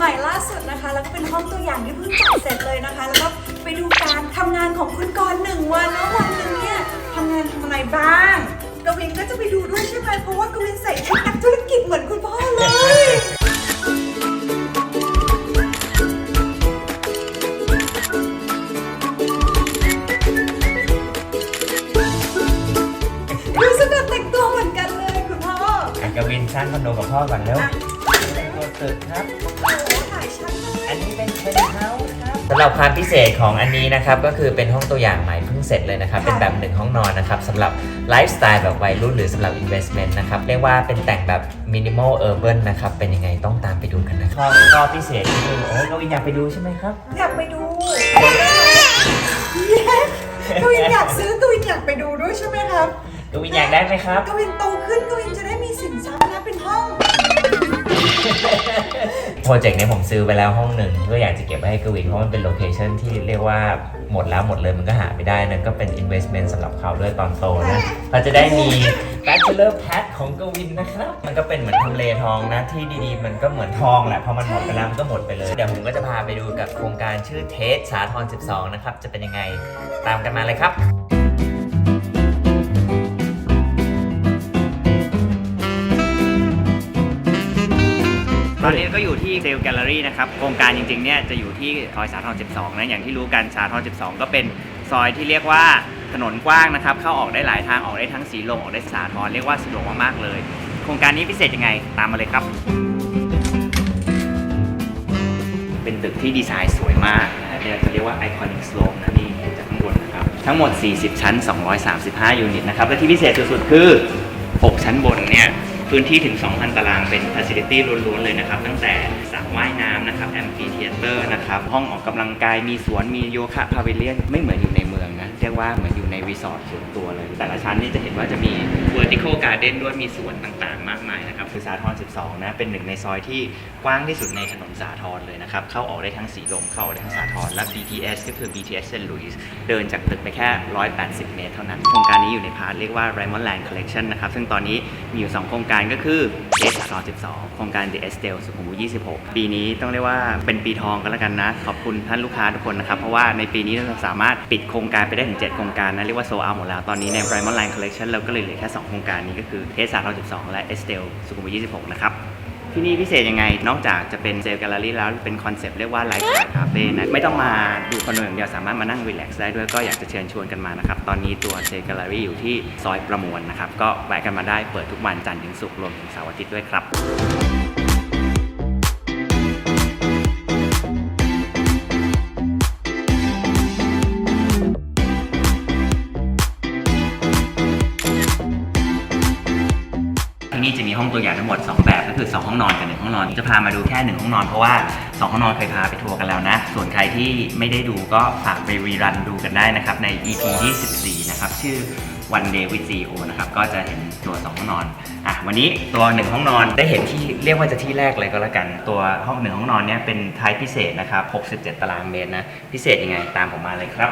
ใหม่ล่าสุดนะคะ แล้วก็เป็นห้องตัวอย่างที่เพิ่งจัดเสร็จเลยนะคะ แล้วก็ไปดูการทำงานของคุณกรณ์หนึ่งวันแล้ววันหนึ่งเนี่ยทำงานทำอะไรบ้างกวินก็จะไปดูด้วยใช่ไหมเพราะว่ากวินใส่ชุดนักธุรกิจเหมือนคุณพ่อเลยดูสนุกแต่งตัวเหมือนกันเลยคุณพ่ออะกวินสร้างคอนโดกับพ่อก่อนเร็ว อะเป็นตัวตึกครับโอ้โหถ่ายชัดเลยอันนี้เป็นเพนท์เฮาส์ครับสำหรับความพิเศษของอันนี้นะครับ ก็คือเป็นห้องตัวอย่างใหม่เพิ่งเสร็จเลยนะครับ เป็นแบบหนึ่งห้องนอนนะครับสำหรับไลฟ์สไตล์แบบวัยรุ่นหรือสำหรับ investment นะครับ เรียกว่าเป็นแต่งแบบ minimal urban นะครับ เป็นยังไงต้องตามไปดูกันนะข้อข้อพิเศษก็คือโอ้ยกวินอยากไปดูใช่ไหมครับ อยากไปดูกวินอยากซื้อกวินอยากไปดูด้วยใช่ไหมครับกวินอยากได้ไหมครับกวินโตขึ้นกวินจะได้มีสินทรัพย์นะเป็นห้อง โปรเจกต์เนี้ผมซื้อไปแล้วห้องหนึ่งเพื่ออยากจะเก็บไว้ให้กวินเพราะมันเป็นโลเคชันที่เรียกว่าหมดแล้วหมดเลยมันก็หาไม่ได้นั่นก็เป็น investment สำหรับเขาด้วยตอนโตนะเขาจะได้มี bachelor pad ของกวินนะครับ มันก็เป็นเหมือนทำเลทองนะที่ดีๆ มันก็เหมือนทองแหละพอมันหมดไปแล้วมันก็หมดไปเลย เดี๋ยวผมก็จะพาไปดูกับโครงการชื่อเทสสาทร12 นะครับ จะเป็นยังไงตามกันมาเลยครับ ตอนนี้ก็อยู่ที่เซลล์แกลเลอรี่นะครับ โครงการจริงๆเนี่ยจะอยู่ที่ซอยสาทร12 นะ อย่างที่รู้กันสาทร12 ก็เป็นซอยที่เรียกว่าถนนกว้างนะครับ เข้าออกได้หลายทางออกได้ทั้งสีลมออกได้สาทรเรียกว่าสะดวกมากๆเลย โครงการนี้พิเศษยังไงตามมาเลยครับ เป็นตึกที่ดีไซน์สวยมากนะเนี่ยจะเรียกว่าไอคอนิกสโลปนะนี่เห็นจากข้างบนนะครับ ทั้งหมด 40 ชั้น 235 ยูนิตนะครับ และที่พิเศษสุดๆคือ 6 ชั้นบนเนี่ย พื้นที่ถึง 2,000 ตารางเป็น Facility ล้วนๆเลยนะครับ ตั้งแต่ ว่ายน้ำนะครับแอมฟีเทเตอร์นะครับห้องออกกำลังกายมีสวนมีโยคะพาวิเลียนไม่เหมือนอยู่ในเมืองนะเรียกว่าเหมือนอยู่ในรีสอร์ทส่วนตัวเลย แต่ละชั้นนี่จะเห็นว่าจะมี vertical garden ด้วยมีสวนต่างๆ มากมายนะครับคือสาทร12 นะเป็นหนึ่งในซอยที่กว้างที่สุดในถนนสาทรเลยนะครับเข้าออกได้ทั้งสีลมเข้าออกได้ทั้งสาทรและ BTS ก็คือ BTS เซนต์หลุยส์เดินจากตึกไปแค่ 180 เมตรเท่านั้นโครงการนี้อยู่ในพาร์ทเรียกว่า Raymond Land Collection นะครับซึ่งตอนนี้มีอยู่ 2 โครงการก็คือ เอสสาทร12โครงการ The Estel สุขุมวิท26 ปีนี้ต้องเรียกว่าเป็นปีทองกันแล้วกันนะ ขอบคุณท่านลูกค้าทุกคนนะครับ เพราะว่าในปีนี้เราสามารถปิดโครงการไปได้ถึง 7 โครงการนะ เรียกว่าโซอาหมดแล้ว ตอนนี้ใน Raymond Land Collection เราก็เลยเหลือแค่ 2 โครงการนี้ก็คือเอสสาทร12และ Estel สุขุมวิท26 นะครับ ที่นี่พิเศษยังไง นอกจากจะเป็นเซลล์แกลเลอรี่แล้วเป็นคอนเซปต์เรียกว่าไลฟ์สไตล์คาเฟ่นะ ไม่ต้องมาดูคอนโดอย่างเดียวสามารถมานั่งรีแลกซ์ได้ด้วยก็อยากจะเชิญชวนกันมานะครับ ตอนนี้ตัวเซลล์แกลเลอรี่อยู่ที่ซอยประมวลนะครับ ก็แวะกันมาได้เปิดทุกวันจันทร์ถึงศุกร์รวมถึงเสาร์อาทิตย์ด้วยครับที่นี่จะมีห้องตัวอย่างทั้งหมด2แบบ ก็คือ 2 ห้องนอนกับ1ห้องนอน จะพามาดูแค่1ห้องนอนเพราะว่า 2 ห้องนอนเคยพาไปทัวร์กันแล้วนะ ส่วนใครที่ไม่ได้ดูก็ฝากไปรีรันดูกันได้นะครับใน EP ที่14นะครับ ชื่อ One Day with CEO นะครับ ก็จะเห็นตัว 2 ห้องนอนอะวันนี้ตัว 1 ห้องนอนได้เห็นที่เรียกว่าจะที่แรกเลยก็แล้วกัน ตัวห้องหนึ่งห้องนอนเนี่ยเป็นไทป์พิเศษนะครับ67 ตารางเมตรนะ พิเศษยังไงตามผมมาเลยครับ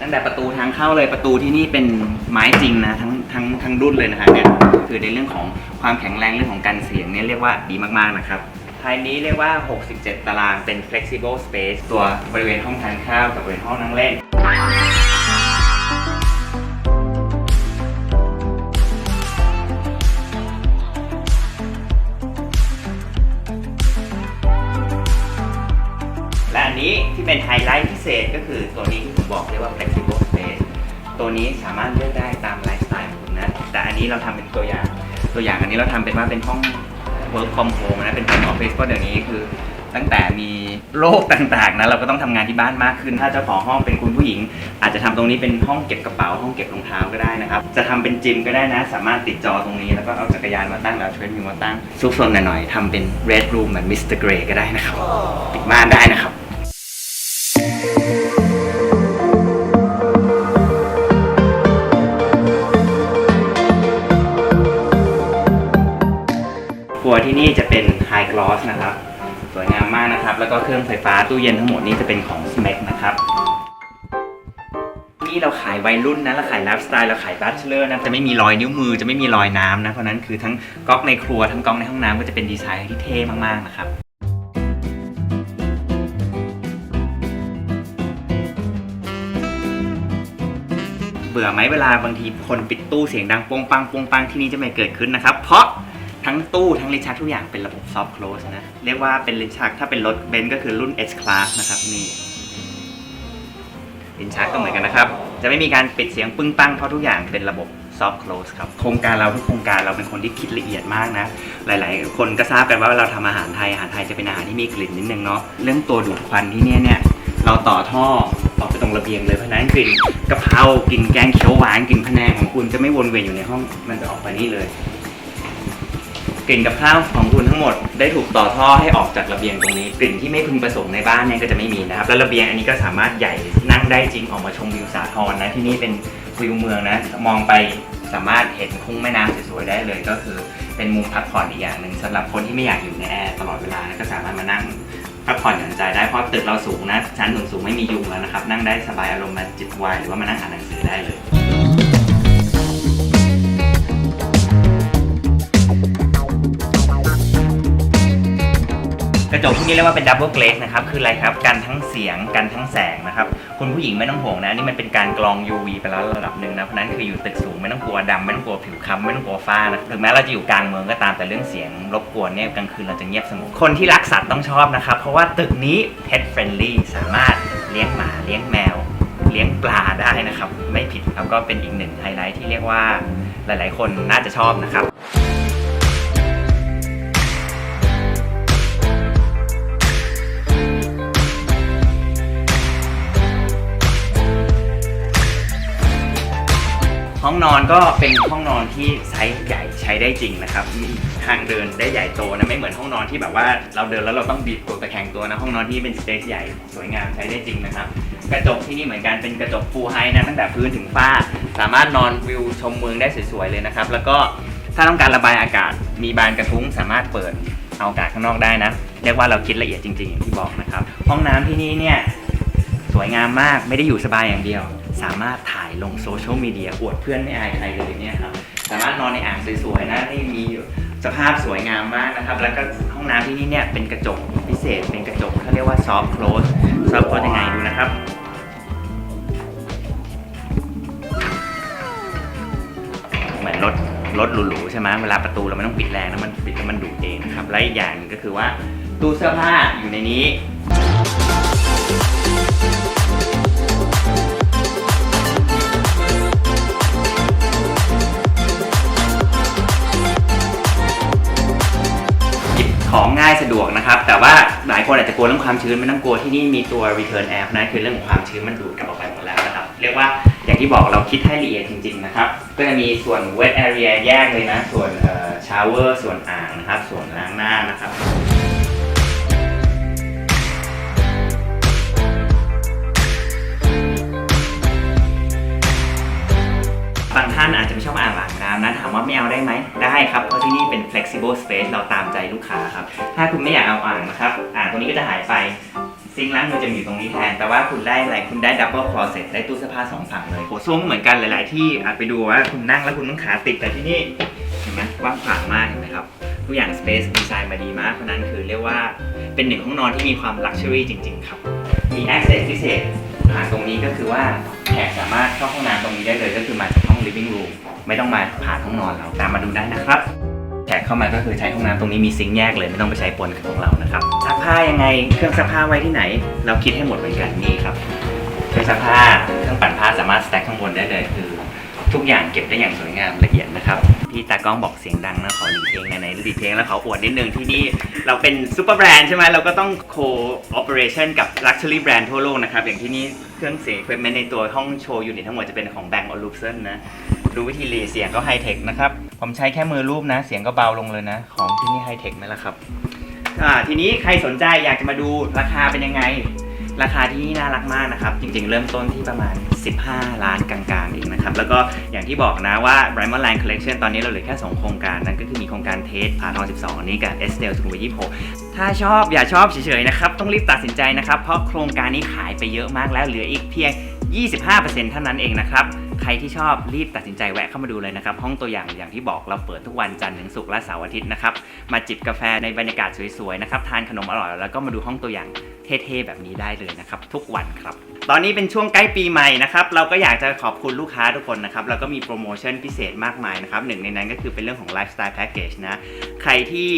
ตั้งแต่ประตูทางเข้าเลยประตูที่นี่เป็นไม้จริงนะทั้ง ทั้งทั้งรุ่นเลยนะฮะเนี่ยคือในเรื่องของความแข็งแรงเรื่องของการเสียงเนี่ยเรียกว่าดีมากๆนะครับภายนี้เรียกว่า 67 ตารางเป็น flexible space ตัวบริเวณห้องทานข้าวกับบริเวณห้องนั่งเล่นและอันนี้ที่เป็นไฮไลท์พิเศษก็คือตัวนี้ที่ผมบอกเรียกว่า flexible space ตัวนี้สามารถเลือกได้ นี้เราทำเป็นตัวอย่าง ตัวอย่างอันนี้เราทำเป็นว่าเป็นห้อง work from home นะเป็น home office เพราะเดี๋ยวนี้คือ ตั้งแต่มีโรคต่างๆนะเราก็ต้องทำงานที่บ้านมากขึ้น ถ้าเจ้าของห้องเป็นคุณผู้หญิง อาจจะทำตรงนี้เป็นห้องเก็บกระเป๋าห้องเก็บรองเท้าก็ได้นะครับ จะทำเป็นจิมก็ได้นะ สามารถติดจอตรงนี้แล้วก็เอาจักรยานมาตั้งเอาเทรนมิลมาตั้งซุกซนหน่อยๆทำเป็น red room เหมือนมิสเตอร์เกรย์ก็ได้นะครับปิดม่านได้นะครับ ที่นี่จะเป็น High Gloss นะครับ สวยงามมากนะครับ แล้วก็เครื่องไฟฟ้าตู้เย็นทั้งหมดนี้จะเป็นของ SMEC นะครับนี่เราขายวัยรุ่นนะเราขายไลฟ์สไตล์เราขายบัชเลอร์นะจะไม่มีรอยนิ้วมือจะไม่มีรอยน้ำนะเพราะนั้นคือทั้งก๊อกในครัวทั้งก๊อกในห้องน้ำก็จะเป็นดีไซน์ที่เท่มากๆนะครับเบื่อไหมเวลาบางทีคนปิดตู้เสียงดังโปงปังโปงปังที่นี่จะไม่เกิดขึ้นนะครับ เพราะ ทั้งตู้ทั้งลิ้นชักทุกอย่างเป็นระบบซอฟต์ close นะ เรียกว่าเป็นลิ้นชักถ้าเป็นรถเบนซ์ก็คือรุ่น S Class นะครับนี่ลิ้นชักก็เหมือนกันนะครับ จะไม่มีการปิดเสียงปึ้งปังเพราะทุกอย่างเป็นระบบ soft close ครับโครงการเราทุกโครงการเราเป็นคนที่คิดละเอียดมากนะ หลาย ๆ คนก็ทราบกันว่าเราทำอาหารไทยอาหารไทยจะเป็นอาหารที่มีกลิ่นนิดนึงเนาะเรื่องตัวดูดควันที่เนี่ยเนี่ยเราต่อท่อออกไปตรงระเบียงเลยเพราะฉะนั้นกลิ่นกะเพรากลิ่นแกงเขียวหวานกลิ่นพะแนงของคุณจะไม่วนเวียนอยู่ในห้องมันจะออกไปนี่เลย กลิ่นกับข้าวของคุณทั้งหมดได้ถูกต่อท่อให้ออกจากระเบียงตรงนี้ กลิ่นที่ไม่พึงประสงค์ในบ้านเนี่ยก็จะไม่มีนะครับ แล้วระเบียงอันนี้ก็สามารถใหญ่นั่งได้จริงออกมาชมวิวสาทรนะที่นี่เป็นวิวเมืองนะมองไปสามารถเห็นคุ้งแม่น้ำสวยๆได้เลยก็คือ เป็นมุมพักผ่อนอีกอย่างหนึ่งสำหรับคนที่ไม่อยากอยู่ในแอร์ตลอดเวลานะก็สามารถมานั่งพักผ่อนหย่อนใจได้เพราะตึกเราสูงนะชั้นสูงๆไม่มียุงแล้วนะครับนั่งได้สบายอารมณ์มาจิบวน์หรือว่ามานั่งอ่านหนังสือได้เลย กระจกที่นี่เรียกว่าเป็นดับเบิลเก e นะครับ คืออะไรครับ กันทั้งเสียง กันทั้งแสงนะครับ คุณผู้หญิงไม่ต้องห่วงนะ นี่มันเป็นการกรอง UV ไปแล้วระดับหนึ่งนะ เพราะนั้นคืออยู่ตึกสูงไม่ต้องกลัวดำไม่ต้องกลัวผิวคล้ำไม่ต้องกลัวฝ้านะ ถึงแม้เราจะอยู่กลางเมืองก็ตาม แต่เรื่องเสียงรบกวนเนี่ยกลางคืนเราจะเงียบสงบ คนที่รักสัตว์ต้องชอบนะครับ เพราะว่าตึกนี้ pet friendly สามารถเลี้ยงหมาเลี้ยงแมว เลี้ยงปลาได้นะครับ ไม่ผิดแล้วก็เป็นอีกหนึ่งไฮไลท์ที่เรียกว่าหลาย ๆ คนน่าจะชอบนะครับ ห้องนอนก็เป็นห้องนอนที่ไซส์ใหญ่ใช้ได้จริงนะครับมีทางเดินได้ใหญ่โตนะไม่เหมือนห้องนอนที่แบบว่าเราเดินแล้วเราต้องบีบตัวตะแคงตัวนะห้องนอนที่เป็นสเปซใหญ่สวยงามใช้ได้จริงนะครับ กระจกที่นี่เหมือนกันเป็นกระจกฟูลไฮนะตั้งแต่พื้นถึงฝ้า สามารถนอนวิวชมเมืองได้สวยๆเลยนะครับ แล้วก็ถ้าต้องการระบายอากาศมีบานกระทุ้งสามารถเปิดเอาอากาศข้างนอกได้นะเรียกว่าเราคิดละเอียดจริงๆอย่างที่บอกนะครับ ห้องน้ำที่นี่เนี่ยสวยงามมากไม่ได้อยู่สบายอย่างเดียว สามารถถ่ายลงโซเชียลมีเดียอวดเพื่อนไม่อายใครเลยเนี่ยครับสามารถนอนในอ่างสวยๆนะที่มีสภาพสวยงามมากนะครับ แล้วก็ห้องน้ำที่นี่เนี่ยเป็นกระจกพิเศษเป็นกระจกเขาเรียกว่าซอฟต์ l คล s ซอฟต์ close ยังไงดูนะครับเหมือนรถรถหรูๆใช่ไหมเวลาประตูเราไม่ต้องปิดแรงนะมันปิดแล้วมันดูดเองนะครับและอีกอย่างหนึงก็คือว่าตู้เสื้อผ้าอยู่ในนี้ คนอาจจะกลัวเรื่องความชื้นไม่ต้องกลัวที่นี่มีตัว return air เพราะฉะนั้นคือเรื่องของความชื้นมันดูดกลับออกไปหมดแล้วนะครับ เรียกว่าอย่างที่บอกเราคิดให้ละเอียดจริง ๆ นะครับ ก็จะมีส่วน wet area แยกเลยนะ ส่วนเอ่อ shower ส่วนอ่างนะครับ ส่วนล้างหน้านะครับบางท่านอาจจะไม่ชอบอ่างล้าง น้ำนะถามว่าไม่เอาได้ไหมได้ครับ เพราะที่นี่เป็น flexible space เราตามใจลูกค้าครับ ถ้าคุณไม่อยากเอาอ่างนะครับ อ่างตรงนี้ก็จะหายไปซิงค์ล้างมือจะอยู่ตรงนี้แทน แต่ว่าคุณได้อะไร คุณได้ double closet ได้ตู้เสื้อผ้าสองฝั่งเลยโถส้วมเหมือนกันหลาย ๆ ที่อาจไปดูว่าคุณนั่งแล้วคุณต้องขาติดแต่ที่นี่เห็นไหมกว้างขวางมากเห็นไหมครับทุกอย่าง space ดีไซน์มาดีมาก เพราะนั้นคือเรียกว่าเป็นหนึ่งห้องนอนที่มีความ luxury จริง ๆ ครับ มี access พิเศษผ่านตรงนี้ก็คือว่าแขกสามารถเข้าห้องน้ำตรงนี้ได้เลยก็คือมาจาก living room ไม่ต้องมาผ่านห้องนอนเราตามมาดูได้นะครับแขกเข้ามาก็คือใช้ห้องน้ำตรงนี้มีซิงค์แยกเลยไม่ต้องไปใช้ปนกับของเรานะครับซักผ้ายังไงเครื่องซักผ้าไว้ที่ไหน เราคิดให้หมดเหมือนกันนี่ครับเครื่องซักผ้าเครื่องปั่นผ้าสามารถสแต็กข้างบนได้เลยคือ ทุกอย่างเก็บได้อย่างสวยงามละเอียดนะครับ พี่ตากล้องบอกเสียงดังนะขอหลีเพลงไหนๆหลีเพลงแล้วขออวดนิดนึงที่นี่เราเป็นซูเปอร์แบรนด์ใช่ไหมเราก็ต้องโคออ p e r a t i o n กับ Luxury Brand ทั่วโลกนะครับ อย่างที่นี่เครื่องเสียง equipment ในตัวห้องโชว์ยูนิตทั้งหมดจะเป็นของ Bang Olufsen นะดูวิธีรีเสียงก็ไฮเทคนะครับ ผมใช้แค่มือรูปนะ เสียงก็เบาลงเลยนะ ของที่นี่ไฮเทคไหมล่ะครับทีนี้ใครสนใจอยากจะมาดูราคาเป็นยังไง ราคาที่นี่น่ารักมากนะครับ จริงๆ เริ่มต้นที่ประมาณ 15 ล้านกลางๆเองนะครับ แล้วก็อย่างที่บอกนะว่า b r i m a n Land Collection ตอนนี้เราเหลือแค่ 2 โครงการ นั่นก็คือมีโครงการเทสพาทอง 12อันนี้กับ e s t e l สุขุมวิท26 ถ้าชอบอย่าชอบเฉยๆนะครับ ต้องรีบตัดสินใจนะครับ เพราะโครงการนี้ขายไปเยอะมากแล้วเหลืออีกเพียง 25%เท่านั้นเองนะครับ ใครที่ชอบรีบตัดสินใจแวะเข้ามาดูเลยนะครับ ห้องตัวอย่างอย่างที่บอกเราเปิดทุกวันจันทร์ถึงศุกร์และเสาร์อาทิตย์นะครับ มาจิบกาแฟในบรรยากาศสวยๆนะครับ ทานขนมอร่อยแล้วก็มาดูห้องตัวอย่างเท่ๆแบบนี้ได้เลยนะครับ ทุกวันครับ ตอนนี้เป็นช่วงใกล้ปีใหม่นะครับ เราก็อยากจะขอบคุณลูกค้าทุกคนนะครับแล้วก็มีโปรโมชั่นพิเศษมากมายนะครับ หนึ่งในนั้นก็คือเป็นเรื่องของไลฟ์สไตล์แพ็กเกจนะ ใครที่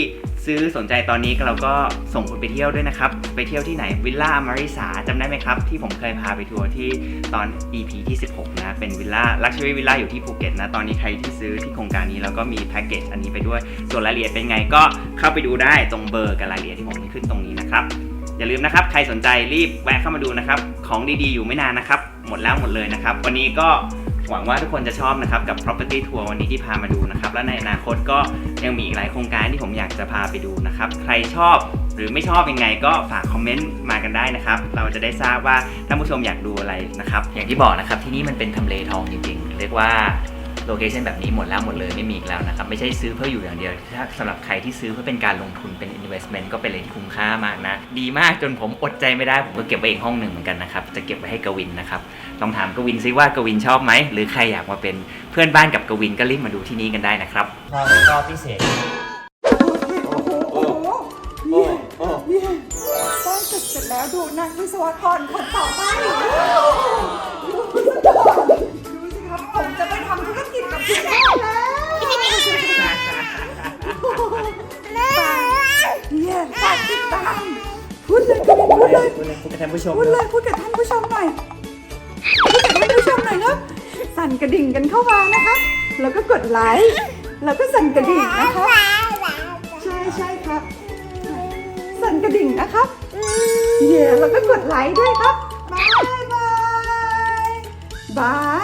ซื้อสนใจตอนนี้เราก็ส่งคุณไปเที่ยวด้วยนะครับ ไปเที่ยวที่ไหนวิลล่ามาริสาจำได้ไหมครับ ที่ผมเคยพาไปทัวร์ที่ตอน EP ที่ 16 นะ เป็นวิลล่าลักชัวรี่วิลล่าอยู่ที่ภูเก็ตนะ ตอนนี้ใครที่ซื้อที่โครงการนี้แล้วก็มีแพ็กเกจอันนี้ไปด้วย ส่วนรายละเอียดเป็นไงก็เข้าไปดูได้ตรงเบอร์กับรายละเอียดที่ผมขึ้นตรงนี้นะครับ อย่าลืมนะครับ ใครสนใจรีบแวะเข้ามาดูนะครับ ของดีๆอยู่ไม่นานนะครับ หมดแล้วหมดเลยนะครับ วันนี้ก็หวังว่าทุกคนจะชอบนะครับกับ property tour วันนี้ที่พามาดูนะครับ และในอนาคตก็ยังมีอีกหลายโครงการที่ผมอยากจะพาไปดูนะครับ ใครชอบหรือไม่ชอบยังไงก็ฝากคอมเมนต์มากันได้นะครับ เราจะได้ทราบว่าท่านผู้ชมอยากดูอะไรนะครับ อย่างที่บอกนะครับที่นี่มันเป็นทำเลทองจริงๆ เรียกว่า โลเคชันแบบนี้หมดแล้วหมดเลยไม่มีอีกแล้วนะครับ ไม่ใช่ซื้อเพื่ออยู่อย่างเดียว ถ้าสำหรับใครที่ซื้อเพื่อเป็นการลงทุนเป็น investment ก็เป็นอะไรที่คุ้มค่ามากนะ ดีมากจนผมอดใจไม่ได้ ผมก็เก็บไว้อีกห้องหนึ่งเหมือนกันนะครับ จะเก็บไว้ให้กวินนะครับ ลองถามกวินซิว่ากวินชอบไหม หรือใครอยากมาเป็นเพื่อนบ้านกับกวินก็รีบมาดูที่นี่กันได้นะครับพอก็พิเศษโอ้โหโอ้โอ้เนี่ยสร้างเสร็จเสร็จแล้วดูนักวิศวกรคนต่อไป เนี่ยฝากติดตามพูดเลยกวินพูดเลยคุณคุณท่านผู้ชมพูดเลยพูดกับท่านผู้ชมหน่อยพูดกับท่านผู้ชมหน่อยครับสั่นกระดิ่งกันเข้ามานะคะแล้วก็กดไลค์แล้วก็สั่นกระดิ่งนะคะใช่ใช่ครับ สั่นกระดิ่งนะครับเย่แล้วก็กดไลค์ด้วยครับบายบายบาย